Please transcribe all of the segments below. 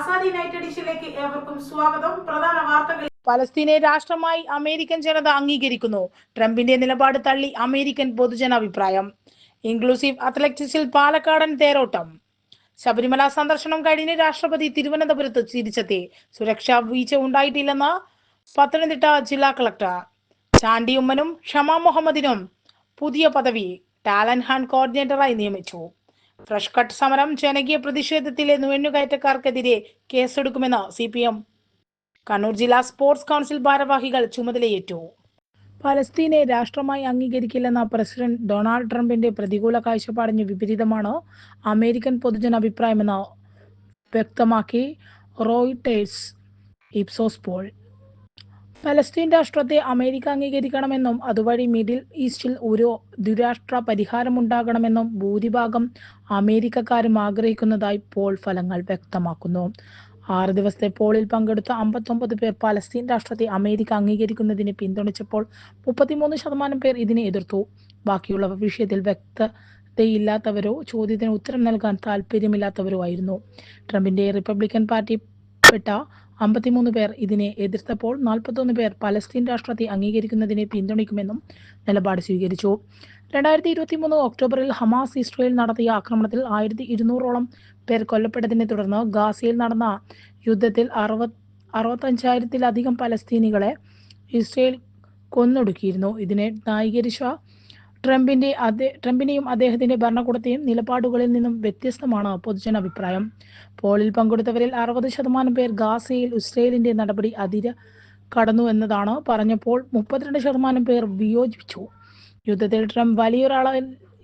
ആസാദി സ്വാഗതം. പ്രധാന പലസ്തീനെ രാഷ്ട്രമായി അമേരിക്കൻ ജനത അംഗീകരിക്കുന്നു. ട്രംപിന്റെ നിലപാട് തള്ളി അമേരിക്കൻ പൊതുജനാഭിപ്രായം. ഇൻക്ലൂസീവ് അത്ലറ്റിക്സിൽ പാലക്കാടൻ തേരോട്ടം. ശബരിമല സന്ദർശനം കഴിഞ്ഞ് രാഷ്ട്രപതി തിരുവനന്തപുരത്ത് തിരിച്ചെത്തി. സുരക്ഷാ വീഴ്ച ഉണ്ടായിട്ടില്ലെന്ന് പത്തനംതിട്ട ജില്ലാ കളക്ടർ. ചാണ്ടി ഉമ്മനും ഷമ മുഹമ്മദിനും പുതിയ പദവി. ടാലന്റ് ഹണ്ട് കോർഡിനേറ്ററായി നിയമിച്ചു. ഫ്രഷ് കട്ട് സമരം ജനകീയ പ്രതിഷേധത്തിലെ നുഴഞ്ഞുകയറ്റക്കാർക്കെതിരെ കേസെടുക്കുമെന്ന് സി പി എം കണ്ണൂർ ജില്ലാ സ്പോർട്സ് കൗൺസിൽ ഭാരവാഹികൾ ചുമതലയേറ്റു. പലസ്തീനെ രാഷ്ട്രമായി അംഗീകരിക്കില്ലെന്ന പ്രസിഡന്റ് ഡൊണാൾഡ് ട്രംപിന്റെ പ്രതികൂല കാഴ്ചപ്പാടിന് വിപരീതമാണ് അമേരിക്കൻ പൊതുജന അഭിപ്രായമെന്ന് വ്യക്തമാക്കി റോയിട്ടേഴ്സ് ഇപ്സോസ് പോൾ. പലസ്തീൻ രാഷ്ട്രത്തെ അമേരിക്ക അംഗീകരിക്കണമെന്നും അതുവഴി മിഡിൽ ഈസ്റ്റിൽ ഒരു ദുരാഷ്ട്ര പരിഹാരമുണ്ടാകണമെന്നും ഭൂരിഭാഗം അമേരിക്കക്കാരും ആഗ്രഹിക്കുന്നതായി പോൾ ഫലങ്ങൾ വ്യക്തമാക്കുന്നു. ആറ് ദിവസത്തെ പോളിൽ പങ്കെടുത്ത അമ്പത്തൊമ്പത് പേർ പലസ്തീൻ രാഷ്ട്രത്തെ അമേരിക്ക അംഗീകരിക്കുന്നതിനെ പിന്തുണച്ചപ്പോൾ മുപ്പത്തിമൂന്ന് ശതമാനം പേർ ഇതിനെ എതിർത്തു. ബാക്കിയുള്ളവ വിഷയത്തിൽ വ്യക്തതയില്ലാത്തവരോ ചോദ്യത്തിന് ഉത്തരം നൽകാൻ താല്പര്യമില്ലാത്തവരോ ആയിരുന്നു. ട്രംപിന്റെ റിപ്പബ്ലിക്കൻ പാർട്ടി പെട്ട അമ്പത്തിമൂന്ന് പേർ ഇതിനെ എതിർത്തപ്പോൾ നാൽപ്പത്തൊന്ന് പേർ പലസ്തീൻ രാഷ്ട്രത്തെ അംഗീകരിക്കുന്നതിനെ പിന്തുണയ്ക്കുമെന്നും നിലപാട് സ്വീകരിച്ചു. രണ്ടായിരത്തി ഇരുപത്തി മൂന്ന് ഒക്ടോബറിൽ ഹമാസ് ഇസ്രയേൽ നടത്തിയ ആക്രമണത്തിൽ ആയിരത്തി ഇരുന്നൂറോളം പേർ കൊല്ലപ്പെട്ടതിനെ തുടർന്ന് ഗാസയിൽ നടന്ന യുദ്ധത്തിൽ അറുപത് അറുപത്തഞ്ചായിരത്തിലധികം പലസ്തീനികളെ ഇസ്രയേൽ കൊന്നൊടുക്കിയിരുന്നു. ഇതിനെ ന്യായീകരിച്ച ട്രംപിന്റെ ട്രംപിനെയും അദ്ദേഹത്തിന്റെ ഭരണകൂടത്തെയും നിലപാടുകളിൽ നിന്നും വ്യത്യസ്തമാണ് പൊതുജനാഭിപ്രായം. പോളിൽ പങ്കെടുത്തവരിൽ അറുപത് ശതമാനം പേർ ഗാസയിൽ ഇസ്രയേലിന്റെ നടപടി അതിര കടന്നു എന്നതാണ് പറഞ്ഞപ്പോൾ മുപ്പത്തിരണ്ട് ശതമാനം പേർ വിയോജിച്ചു യുദ്ധത്തിൽ ട്രംപ് വലിയൊരാളെ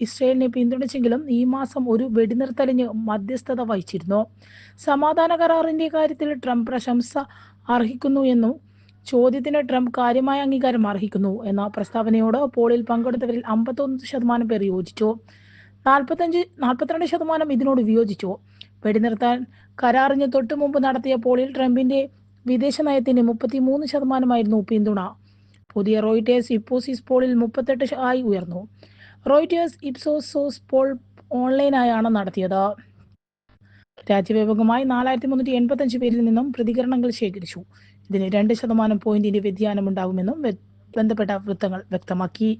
ഇസ്രയേലിനെ പിന്തുണച്ചെങ്കിലും ഈ മാസം ഒരു വെടിനിർത്തലിന് മധ്യസ്ഥത വഹിച്ചിരുന്നു. സമാധാന കരാറിന്റെ കാര്യത്തിൽ ട്രംപ് പ്രശംസ അർഹിക്കുന്നു എന്നും ചോദ്യത്തിന് ട്രംപ് കാര്യമായ അംഗീകാരം അർഹിക്കുന്നു എന്ന പ്രസ്താവനയോട് പോളിൽ പങ്കെടുത്തവരിൽ അമ്പത്തൊന്ന് ശതമാനം പേർ യോജിച്ചു. നാൽപ്പത്തഞ്ച് നാൽപ്പത്തിരണ്ട് ശതമാനം ഇതിനോട് വിയോജിച്ചു. വെടിനിർത്താൻ കരാറിന് തൊട്ടു മുമ്പ് നടത്തിയ പോളിൽ ട്രംപിന്റെ വിദേശ നയത്തിന് മുപ്പത്തിമൂന്ന് ശതമാനമായിരുന്നു പിന്തുണ. പുതിയ റോയിറ്റേഴ്സ് ഇപ്പോസിസ് പോളിൽ മുപ്പത്തെട്ട് ആയി ഉയർന്നു. റോയിറ്റേഴ്സ് ഇപ്സോസോസ് പോൾ ഓൺലൈനായാണ് നടത്തിയത്. രാജ്യവ്യാപകമായി നാലായിരത്തി മുന്നൂറ്റി എൺപത്തി അഞ്ച് പേരിൽ നിന്നും പ്രതികരണങ്ങൾ ശേഖരിച്ചു. ഇതിന് രണ്ട് ശതമാനം പോയിന്റിന്റെ വ്യതിയാനം ഉണ്ടാകുമെന്നും ബന്ധപ്പെട്ട വൃത്തങ്ങൾ വ്യക്തമാക്കി.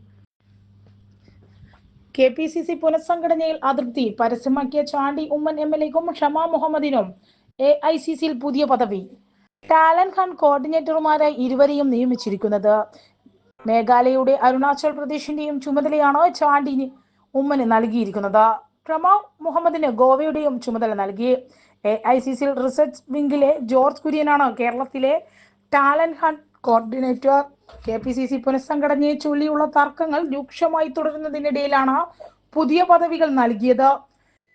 കെ പി സി സി പുനഃസംഘടനയിൽ അതൃപ്തി. പരസ്യമാക്കിയ ചാണ്ടി ഉമ്മൻ എം എൽ എക്കും ഷമാ മുഹമ്മദിനും എ ഐ സി സിയിൽ പുതിയ പദവി. ടാലൻ ഖാൻ കോർഡിനേറ്റർമാരായി ഇരുവരെയും നിയമിച്ചിരിക്കുന്നത്. മേഘാലയയുടെ അരുണാചൽ പ്രദേശിന്റെയും ചുമതലയാണോ ചാണ്ടിന് ഉമ്മന് നൽകിയിരിക്കുന്നത്. ഷമാ മുഹമ്മദിന് ഗോവയുടെയും ചുമതല നൽകി. എ ഐ സി സിയിൽ റിസർച്ച് വിംഗിലെ ജോർജ് കുര്യനാണ് കേരളത്തിലെ talent hunt coordinator. K P C C പുനഃസംഘടനയെ ചൊല്ലിയുള്ള തർക്കങ്ങൾ രൂക്ഷമായി തുടരുന്നതിനിടയിലാണ് പുതിയ പദവികൾ നൽകിയത്.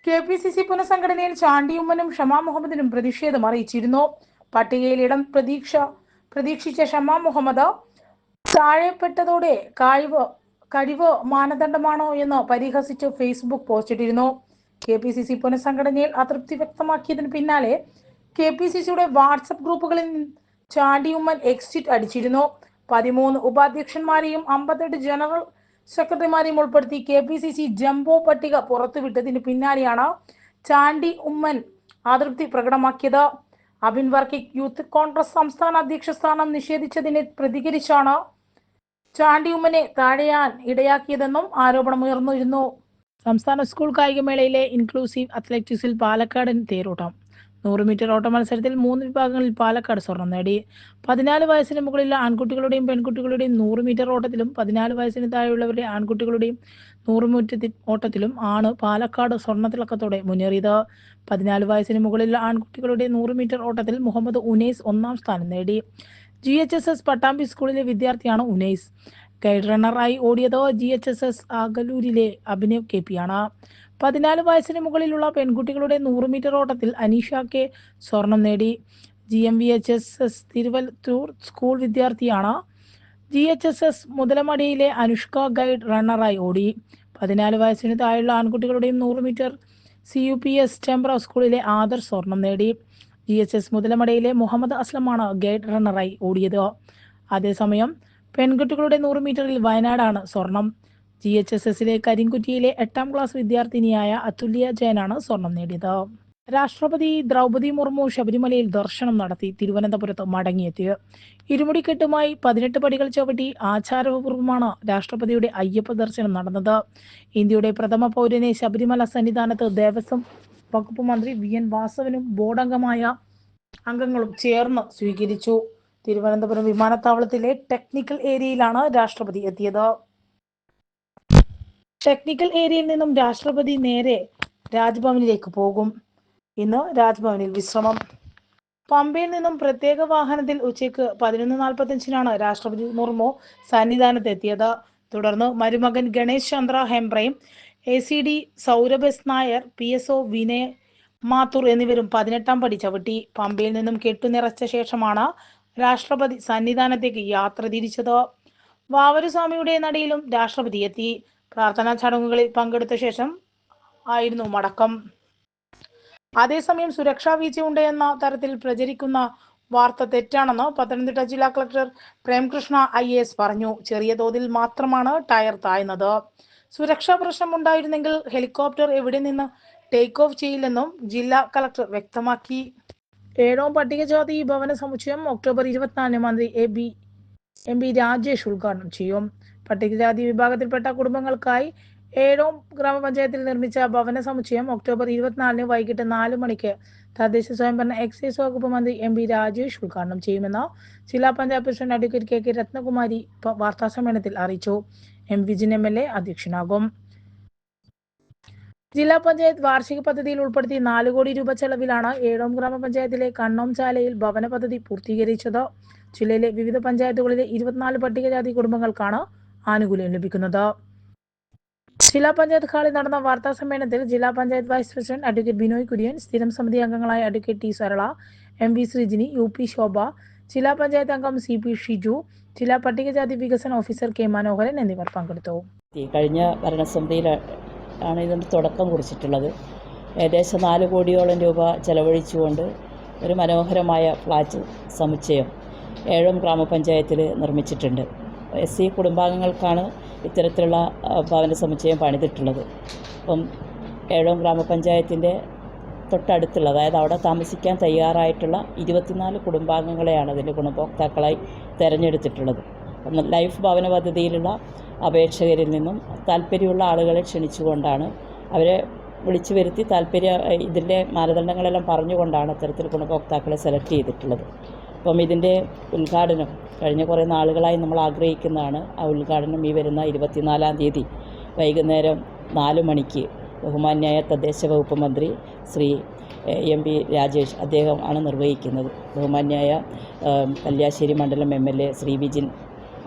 കെ പി സി സി പുനഃസംഘടനയിൽ ചാണ്ടിയുമ്മനും ഷമാ മുഹമ്മദിനും പ്രതിഷേധം അറിയിച്ചിരുന്നു. പട്ടികയിൽ ഇടം പ്രതീക്ഷ പ്രതീക്ഷിച്ച ഷമാ മുഹമ്മദ് താഴെപ്പെട്ടതോടെ കഴിവ് കഴിവ് മാനദണ്ഡമാണോ എന്ന് പരിഹസിച്ച് ഫേസ്ബുക്ക് പോസ്റ്റിട്ടിരുന്നു കെ പി സി സി പുനഃസംഘടനയിൽ അതൃപ്തി വ്യക്തമാക്കിയതിന് പിന്നാലെ കെ പി സി സിയുടെ വാട്സപ്പ് ഗ്രൂപ്പുകളിൽ ചാണ്ടിയുമ്മൻ എക്സിറ്റ് അടിച്ചിരുന്നു. പതിമൂന്ന് ഉപാധ്യക്ഷന്മാരെയും അമ്പത്തെട്ട് ജനറൽ സെക്രട്ടറിമാരെയും ഉൾപ്പെടുത്തി K P C C jumbo പട്ടിക പുറത്തുവിട്ടതിന് പിന്നാലെയാണ് ചാണ്ടി ഉമ്മൻ അതൃപ്തി പ്രകടമാക്കിയത്. അബിൻ വർക്കിക് യൂത്ത് കോൺഗ്രസ് സംസ്ഥാന അധ്യക്ഷ സ്ഥാനം നിഷേധിച്ചതിനെ പ്രതികരിച്ചാണ് ചാണ്ടി ഉമ്മനെ താഴെയാൻ ഇടയാക്കിയതെന്നും ആരോപണമുയർന്നിരുന്നു. സംസ്ഥാന സ്കൂൾ കായികമേളയിലെ ഇൻക്ലൂസീവ് അത്ലറ്റിക്സിൽ പാലക്കാടൻ തേരോട്ടം. നൂറ് മീറ്റർ ഓട്ട മത്സരത്തിൽ മൂന്ന് വിഭാഗങ്ങളിൽ പാലക്കാട് സ്വർണം നേടി. പതിനാല് വയസ്സിന് മുകളിലുള്ള ആൺകുട്ടികളുടെയും പെൺകുട്ടികളുടെയും നൂറ് മീറ്റർ ഓട്ടത്തിലും പതിനാല് വയസ്സിന് താഴെയുള്ളവരുടെ ആൺകുട്ടികളുടെയും നൂറ് മീറ്റർ ഓട്ടത്തിലും ആണ് പാലക്കാട് സ്വർണത്തിളക്കത്തോടെ മുന്നേറിയത്. പതിനാല് വയസ്സിന് മുകളിലുള്ള ആൺകുട്ടികളുടെ നൂറ് മീറ്റർ ഓട്ടത്തിൽ മുഹമ്മദ് ഉനൈസ് ഒന്നാം സ്ഥാനം നേടി. G H S S Pattambi സ്കൂളിലെ വിദ്യാർത്ഥിയാണ് ഉനൈസ്. ഗൈഡ് റണ്ണറായി ഓടിയത് ജി എച്ച് എസ് എസ് ആഗലൂരിലെ അഭിനവ് കെ പി ആണ്. പതിനാല് വയസ്സിന് മുകളിലുള്ള പെൺകുട്ടികളുടെ നൂറ് മീറ്റർ ഓട്ടത്തിൽ അനീഷ കെ സ്വർണം നേടി. G M V H S S Thiruvalloor school വിദ്യാർത്ഥിയാണ്. ജി എച്ച് എസ് എസ് മുതലമടിയിലെ അനുഷ്ക ഗൈഡ് റണ്ണറായി ഓടി. പതിനാല് വയസ്സിന് താഴെയുള്ള ആൺകുട്ടികളുടെയും നൂറ് metre C U P S temper സ്കൂളിലെ ആദർ സ്വർണം നേടി. ജി എച്ച് എസ് മുതലമടയിലെ മുഹമ്മദ് അസ്ലമാണ് ഗൈഡ് റണ്ണറായി ഓടിയത്. അതേസമയം പെൺകുട്ടികളുടെ നൂറ് മീറ്ററിൽ വയനാടാണ് സ്വർണം. ജി എച്ച് എസ് എസിലെ കരിങ്കുറ്റിയിലെ എട്ടാം ക്ലാസ് വിദ്യാർത്ഥിനിയായ അതുല്യ ജയനാണ് സ്വർണം നേടിയത്. രാഷ്ട്രപതി ദ്രൗപദി മുർമു ശബരിമലയിൽ ദർശനം നടത്തി തിരുവനന്തപുരത്ത് മടങ്ങിയെത്തി. ഇരുമുടിക്കെട്ടുമായി പതിനെട്ട് പടികൾ ചവിട്ടി ആചാരപൂർവമാണ് രാഷ്ട്രപതിയുടെ അയ്യപ്പ ദർശനം നടന്നത്. ഇന്ത്യയുടെ പ്രഥമ പൗരനെ ശബരിമല സന്നിധാനത്ത് ദേവസ്വം വകുപ്പ് മന്ത്രി വി എൻ വാസവനും ബോർഡംഗമായ അംഗങ്ങളും ചേർന്ന് സ്വീകരിച്ചു. തിരുവനന്തപുരം വിമാനത്താവളത്തിലെ ടെക്നിക്കൽ ഏരിയയിലാണ് രാഷ്ട്രപതി എത്തിയത്. ടെക്നിക്കൽ ഏരിയയിൽ നിന്നും രാഷ്ട്രപതി നേരെ രാജ്ഭവനിലേക്ക് പോകും. ഇന്ന് രാജ്ഭവനിൽ വിശ്രമം. പമ്പയിൽ നിന്നും പ്രത്യേക വാഹനത്തിൽ ഉച്ചയ്ക്ക് പതിനൊന്ന് നാൽപ്പത്തഞ്ചിനാണ് രാഷ്ട്രപതി മുർമു സന്നിധാനത്ത് എത്തിയത്. തുടർന്ന് മരുമകൻ ഗണേശ് ചന്ദ്ര ഹെംബ്രയും A C D സൗരഭസ് Nair P S O Vinay Mathur എന്നിവരും പതിനെട്ടാം പടി ചവിട്ടി. പമ്പയിൽ നിന്നും കെട്ടുനിറച്ച ശേഷമാണ് രാഷ്ട്രപതി സന്നിധാനത്തേക്ക് യാത്ര തിരിച്ചത്? വാവരുസ്വാമിയുടെ നടയിലും രാഷ്ട്രപതി എത്തി. പ്രാർത്ഥനാ ചടങ്ങുകളിൽ പങ്കെടുത്ത ശേഷം ആയിരുന്നു മടക്കം. അതേസമയം സുരക്ഷാ വീഴ്ചയുണ്ട് എന്ന തരത്തിൽ പ്രചരിക്കുന്ന വാർത്ത തെറ്റാണെന്ന് പത്തനംതിട്ട ജില്ലാ കളക്ടർ പ്രേംകൃഷ്ണ ഐ എസ് പറഞ്ഞു. ചെറിയ തോതിൽ മാത്രമാണ് ടയർ താഴ്ന്നത്. സുരക്ഷാ പ്രശ്നം ഉണ്ടായിരുന്നെങ്കിൽ ഹെലികോപ്റ്റർ എവിടെ നിന്ന് ടേക്ക് ഓഫ് ചെയ്യില്ലെന്നും ജില്ലാ കളക്ടർ വ്യക്തമാക്കി. ഏഴോം പട്ടികജാതി ഭവന സമുച്ചയം ഒക്ടോബർ ഇരുപത്തിനാലിന് മന്ത്രി A B M P Rajesh ഉദ്ഘാടനം ചെയ്യും. പട്ടികജാതി വിഭാഗത്തിൽപ്പെട്ട കുടുംബങ്ങൾക്കായി ഏഴോം ഗ്രാമപഞ്ചായത്തിൽ നിർമ്മിച്ച ഭവന സമുച്ചയം ഒക്ടോബർ ഇരുപത്തിനാലിന് വൈകിട്ട് നാല് മണിക്ക് തദ്ദേശ സ്വയംഭരണ എക്സൈസ് വകുപ്പ് മന്ത്രി എം പി രാജേഷ് ഉദ്ഘാടനം ചെയ്യുമെന്ന് ജില്ലാ panchayat president advocate K K Rathnakumari വാർത്താസമ്മേളനത്തിൽ അറിയിച്ചു. M Vijin M L A അധ്യക്ഷനാകും. ജില്ലാ പഞ്ചായത്ത് വാർഷിക പദ്ധതിയിൽ ഉൾപ്പെടുത്തി നാല് കോടി രൂപ ചെലവിലാണ് ഏഴോം ഗ്രാമപഞ്ചായത്തിലെ കണ്ണോം ചാലയിൽ ഭവന പദ്ധതി പൂർത്തീകരിച്ചത്. ജില്ലയിലെ വിവിധ പഞ്ചായത്തുകളിലെ ഇരുപത്തിനാല് പട്ടികജാതി കുടുംബങ്ങൾക്കാണ് ആനുകൂല്യം ലഭിക്കുന്നത്. ജില്ലാ പഞ്ചായത്ത് ഹാളിൽ നടന്ന വാർത്താ സമ്മേളനത്തിൽ ജില്ലാ panchayat vice president advocate Binoy Kurian സ്ഥിരം സമിതി അംഗങ്ങളായ advocate T Sarala M V Sreejini U P Shobha ജില്ലാ പഞ്ചായത്ത് അംഗം സി പി ഷിജു ജില്ലാ പട്ടികജാതി വികസന ഓഫീസർ കെ മനോഹരൻ എന്നിവർ പങ്കെടുത്തു. കഴിഞ്ഞ ഭരണസമിതിയിൽ ആണ് ഇതിന് തുടക്കം കുറിച്ചിട്ടുള്ളത്. ഏകദേശം നാല് കോടിയോളം രൂപ ചെലവഴിച്ചുകൊണ്ട് ഒരു മനോഹരമായ ഫ്ലാറ്റ് സമുച്ചയം ഏഴം ഗ്രാമപഞ്ചായത്തിൽ നിർമ്മിച്ചിട്ടുണ്ട്. എസ് സി കുടുംബാംഗങ്ങൾക്കാണ് ഇത്തരത്തിലുള്ള ഭവന സമുച്ചയം പണിതിട്ടുള്ളത്. അപ്പം ഏഴോം ഗ്രാമപഞ്ചായത്തിന്റെ തൊട്ടടുത്തുള്ള അതായത് അവിടെ താമസിക്കാൻ തയ്യാറായിട്ടുള്ള ഇരുപത്തിനാല് കുടുംബാംഗങ്ങളെയാണ് അതിന്റെ ഗുണഭോക്താക്കളായി തിരഞ്ഞെടുത്തിട്ടുള്ളത്. ലൈഫ് ഭവന പദ്ധതിയിലുള്ള അപേക്ഷകരിൽ നിന്നും താല്പര്യമുള്ള ആളുകളെ ക്ഷണിച്ചുകൊണ്ടാണ് അവരെ വിളിച്ചു വരുത്തി താല്പര്യ ഇതിന്റെ മാനദണ്ഡങ്ങളെല്ലാം പറഞ്ഞുകൊണ്ടാണ് അത്തരത്തിൽ ഗുണഭോക്താക്കളെ സെലക്ട് ചെയ്തിട്ടുള്ളത്. അപ്പം ഇതിന്റെ ഉദ്ഘാടനം കഴിഞ്ഞ കുറേ നാളുകളായി നമ്മൾ ആഗ്രഹിക്കുന്നതാണ്. ആ ഉദ്ഘാടനം ഈ വരുന്ന ഇരുപത്തിനാലാം തീയതി വൈകുന്നേരം നാല് മണിക്ക് ബഹുമാന്യായ തദ്ദേശ വകുപ്പ് മന്ത്രി ശ്രീ എ, പി രാജേഷ് അദ്ദേഹം ആണ് നിർവഹിക്കുന്നത്. ബഹുമാന്യായ കല്യാശ്ശേരി മണ്ഡലം M L A Shri Vijin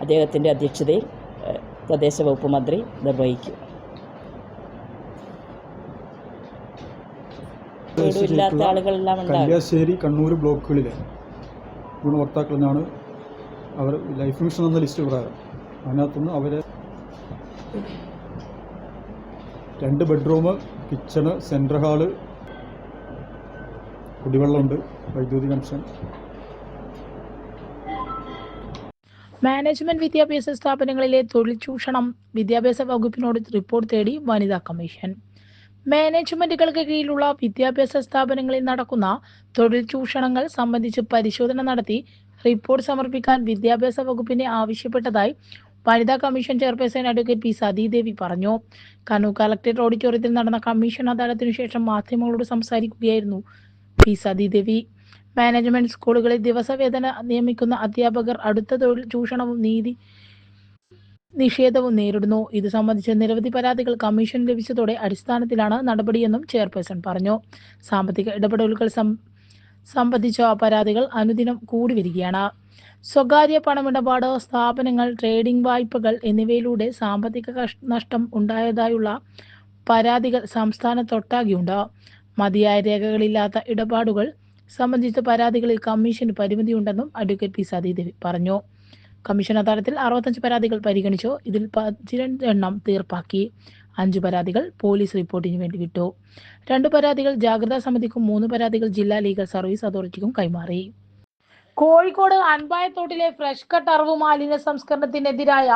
അദ്ദേഹത്തിന്റെ അധ്യക്ഷതയിൽ തദ്ദേശ വകുപ്പ് മന്ത്രി നിർവഹിക്കും. ആളുകളെല്ലാം കല്യാശ്ശേരി കണ്ണൂർ ബ്ലോക്കുകളിലെ ഗുണഭോക്താക്കളിൽ നിന്നാണ് അവർ ലൈഫ് മിഷൻ എന്ന ലിസ്റ്റ് പ്രകാരം. അതിനകത്തുനിന്ന് അവരെ രണ്ട് ബെഡ്റൂം കിച്ചണ് സെൻട്രൽ ഹാൾ കുടിവെള്ളമുണ്ട് വൈദ്യുതി കണക്ഷൻ. മാനേജ്മെന്റ് വിദ്യാഭ്യാസ സ്ഥാപനങ്ങളിലെ തൊഴിൽ ചൂഷണം വിദ്യാഭ്യാസ വകുപ്പിനോട് റിപ്പോർട്ട് തേടി വനിതാ കമ്മീഷൻ മാനേജ്മെന്റുകൾക്ക് കീഴിലുള്ള വിദ്യാഭ്യാസ സ്ഥാപനങ്ങളിൽ നടക്കുന്ന തൊഴിൽ ചൂഷണങ്ങൾ സംബന്ധിച്ച് പരിശോധന നടത്തി റിപ്പോർട്ട് സമർപ്പിക്കാൻ വിദ്യാഭ്യാസ വകുപ്പിനെ ആവശ്യപ്പെട്ടതായി വനിതാ commission chairperson advocate P Sathidevi പറഞ്ഞു. കണ്ണൂർ കലക്ടറേറ്റ് ഓഡിറ്റോറിയത്തിൽ നടന്ന കമ്മീഷൻ അദാലത്തിനു ശേഷം മാധ്യമങ്ങളോട് സംസാരിക്കുകയായിരുന്നു പി സതീദേവി. മാനേജ്മെന്റ് സ്കൂളുകളിൽ ദിവസവേതന നിയമിക്കുന്ന അധ്യാപകർ അടുത്ത തൊഴിൽ ചൂഷണവും നീതി നിഷേധവും നേരിടുന്നു. ഇത് സംബന്ധിച്ച് നിരവധി പരാതികൾ കമ്മീഷൻ ലഭിച്ചതോടെ അടിസ്ഥാനത്തിലാണ് നടപടിയെന്നും ചെയർപേഴ്സൺ പറഞ്ഞു. സാമ്പത്തിക ഇടപെടലുകൾ സംബന്ധിച്ച പരാതികൾ അനുദിനം കൂടി വരികയാണ്. സ്വകാര്യ പണമിടപാട് സ്ഥാപനങ്ങൾ ട്രേഡിംഗ് വായ്പകൾ എന്നിവയിലൂടെ സാമ്പത്തിക നഷ്ടം ഉണ്ടായതായുള്ള പരാതികൾ സംസ്ഥാനത്തൊട്ടാകെയുണ്ട് മതിയായ രേഖകളില്ലാത്ത ഇടപാടുകൾ സംബന്ധിച്ച പരാതികളിൽ കമ്മീഷന് പരിമിതിയുണ്ടെന്നും അഡ്വക്കേറ്റ് പി സതീദേവി പറഞ്ഞു. കമ്മീഷൻ അദാലത്തിൽ അറുപത്തഞ്ച് പരാതികൾ പരിഗണിച്ചു. ഇതിൽ പതിരണ്ട് എണ്ണം തീർപ്പാക്കി. അഞ്ച് പരാതികൾ പോലീസ് റിപ്പോർട്ടിന് വേണ്ടി വിട്ടു. രണ്ട് പരാതികൾ ജാഗ്രതാ സമിതിക്കും മൂന്ന് പരാതികൾ ജില്ലാ ലീഗൽ സർവീസ് അതോറിറ്റിക്കും കൈമാറി. കോഴിക്കോട് അൻപായത്തോട്ടിലെ ഫ്രഷ് കട്ട് അറിവ് മാലിന്യ സംസ്കരണത്തിനെതിരായ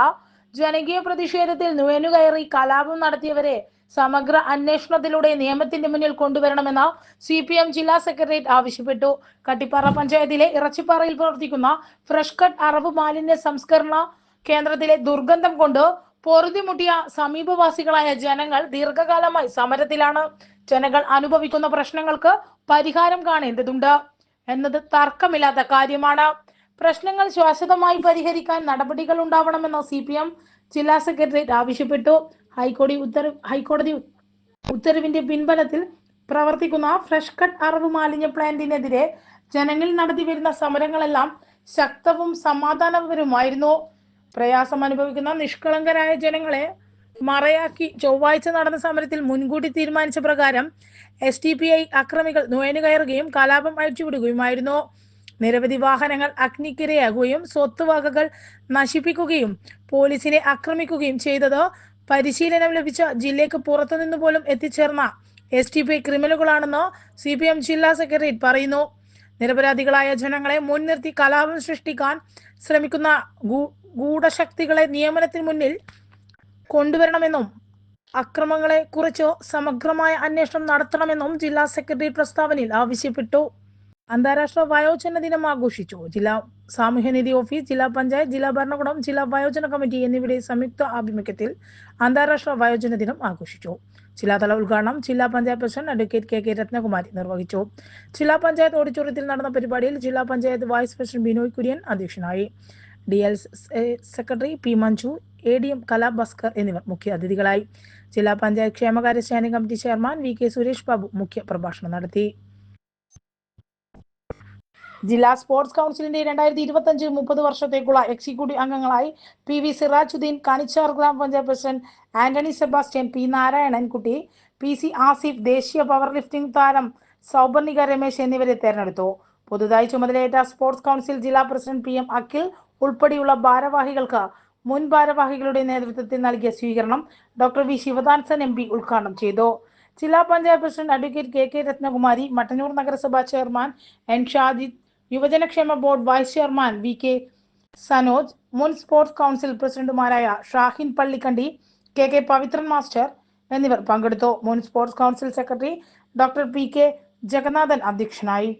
ജനകീയ പ്രതിഷേധത്തിൽ നുഴഞ്ഞുകയറി കലാപം നടത്തിയവരെ സമഗ്ര അന്വേഷണത്തിലൂടെ നിയമത്തിന്റെ മുന്നിൽ കൊണ്ടുവരണമെന്ന് സി പി എം ജില്ലാ സെക്രട്ടേറിയറ്റ് ആവശ്യപ്പെട്ടു. കട്ടിപ്പാറ പഞ്ചായത്തിലെ ഇറച്ചിപ്പാറയിൽ പ്രവർത്തിക്കുന്ന ഫ്രഷ് കട്ട് അറവ് മാലിന്യ സംസ്കരണ കേന്ദ്രത്തിലെ ദുർഗന്ധം കൊണ്ട് പൊറുതിമുട്ടിയ സമീപവാസികളായ ജനങ്ങൾ ദീർഘകാലമായി സമരത്തിലാണ്. ജനങ്ങൾ അനുഭവിക്കുന്ന പ്രശ്നങ്ങൾക്ക് പരിഹാരം കാണേണ്ടതുണ്ട് എന്നത് തർക്കമില്ലാത്ത കാര്യമാണ്. പ്രശ്നങ്ങൾ ശാശ്വതമായി പരിഹരിക്കാൻ നടപടികൾ ഉണ്ടാവണമെന്ന് സി പി എം ജില്ലാ സെക്രട്ടേറിയറ്റ് ആവശ്യപ്പെട്ടു. ഹൈക്കോടതി ഉത്തരവ് ഹൈക്കോടതി ഉത്തരവിന്റെ പിൻബലത്തിൽ പ്രവർത്തിക്കുന്ന ഫ്രഷ് കട്ട് അറവ് മാലിന്യ പ്ലാന്റിനെതിരെ ജനങ്ങൾ നടത്തി വരുന്ന സമരങ്ങളെല്ലാം ശക്തവും സമാധാനപരവുമായിരുന്നു. പ്രയാസം അനുഭവിക്കുന്ന നിഷ്കളങ്കരായ ജനങ്ങളെ മറയാക്കി ചൊവ്വാഴ്ച നടന്ന സമരത്തിൽ മുൻകൂട്ടി തീരുമാനിച്ച പ്രകാരം എസ് ടി പി ഐ അക്രമികൾ നുഴഞ്ഞു കയറുകയും കലാപം അഴിച്ചുവിടുകയുമായിരുന്നു. നിരവധി വാഹനങ്ങൾ അഗ്നിക്കിരയാകുകയും സ്വത്തുവകകൾ നശിപ്പിക്കുകയും പോലീസിനെ ആക്രമിക്കുകയും ചെയ്തത് പരിശീലനം ലഭിച്ച ജില്ലയ്ക്ക് പുറത്തുനിന്ന് പോലും എത്തിച്ചേർന്ന എസ് ടി പി ക്രിമിനലുകളാണെന്ന് സി പി എം ജില്ലാ സെക്രട്ടേറിയറ്റ് പറയുന്നു. നിരപരാധികളായ ജനങ്ങളെ മുൻനിർത്തി കലാപം സൃഷ്ടിക്കാൻ ശ്രമിക്കുന്ന ഗൂഢശക്തികളെ നിയമനത്തിന് മുന്നിൽ കൊണ്ടുവരണമെന്നും അക്രമങ്ങളെ കുറിച്ച് സമഗ്രമായ അന്വേഷണം നടത്തണമെന്നും ജില്ലാ സെക്രട്ടറി പ്രസ്താവനയിൽ ആവശ്യപ്പെട്ടു. അന്താരാഷ്ട്ര വയോജന ദിനം ആഘോഷിച്ചു. ജില്ലാ സാമൂഹ്യനിധി ഓഫീസ് ജില്ലാ പഞ്ചായത്ത് ജില്ലാ ഭരണകൂടം ജില്ലാ വയോജന കമ്മിറ്റി എന്നിവയുടെ സംയുക്ത ആഭിമുഖ്യത്തിൽ അന്താരാഷ്ട്ര വയോജന ദിനം ആഘോഷിച്ചു. ജില്ലാതല ഉദ്ഘാടനം ജില്ലാ panchayat president advocate K K Rathnakumari നിർവഹിച്ചു. ജില്ലാ പഞ്ചായത്ത് ഓഡിറ്റോറിയത്തിൽ നടന്ന പരിപാടിയിൽ ജില്ലാ പഞ്ചായത്ത് വൈസ് പ്രസിഡന്റ് ബിനോയ് കുര്യൻ അധ്യക്ഷനായി. D L secretary P Manju A D M Kala Bhaskar എന്നിവർ മുഖ്യ അതിഥികളായി. ജില്ലാ പഞ്ചായത്ത് ക്ഷേമകാര്യ standing committee chairman V K Suresh Babu മുഖ്യ പ്രഭാഷണം നടത്തി. ജില്ലാ സ്പോർട്സ് കൗൺസിലിന്റെ രണ്ടായിരത്തി ഇരുപത്തി അഞ്ച് മുപ്പത് വർഷത്തേക്കുള്ള എക്സിക്യൂട്ടീവ് അംഗങ്ങളായി പി വി സിറാജുദ്ദീൻ കാനിച്ചാർ ഗ്രാമപഞ്ചായത്ത് president Antony Sebastian P Narayanankutty P C Asif ദേശീയ പവർ ലിഫ്റ്റിംഗ് താരം സൗപർണിക രമേശ് എന്നിവരെ തെരഞ്ഞെടുത്തു. പുതുതായി ചുമതലയേറ്റ സ്പോർട്സ് കൗൺസിൽ ജില്ലാ പ്രസിഡന്റ് പി എം അഖിൽ ഉൾപ്പെടെയുള്ള ഭാരവാഹികൾക്ക് മുൻ ഭാരവാഹികളുടെ നേതൃത്വത്തിൽ നൽകിയ സ്വീകരണം doctor V Sivadasan M P ഉദ്ഘാടനം ചെയ്തു. ജില്ലാ panchayat president advocate K K Rathnakumari Mattannur നഗരസഭാ chairman N Shajid യുവജനക്ഷേമ board vice chairman V K Sanoj മുൻ സ്പോർട്സ് കൗൺസിൽ പ്രസിഡന്റുമാരായ Shahin Pallikkandi K K Pavithran master എന്നിവർ പങ്കെടുത്തു. മുൻ sports council secretary doctor P K Jagannathan അധ്യക്ഷനായി.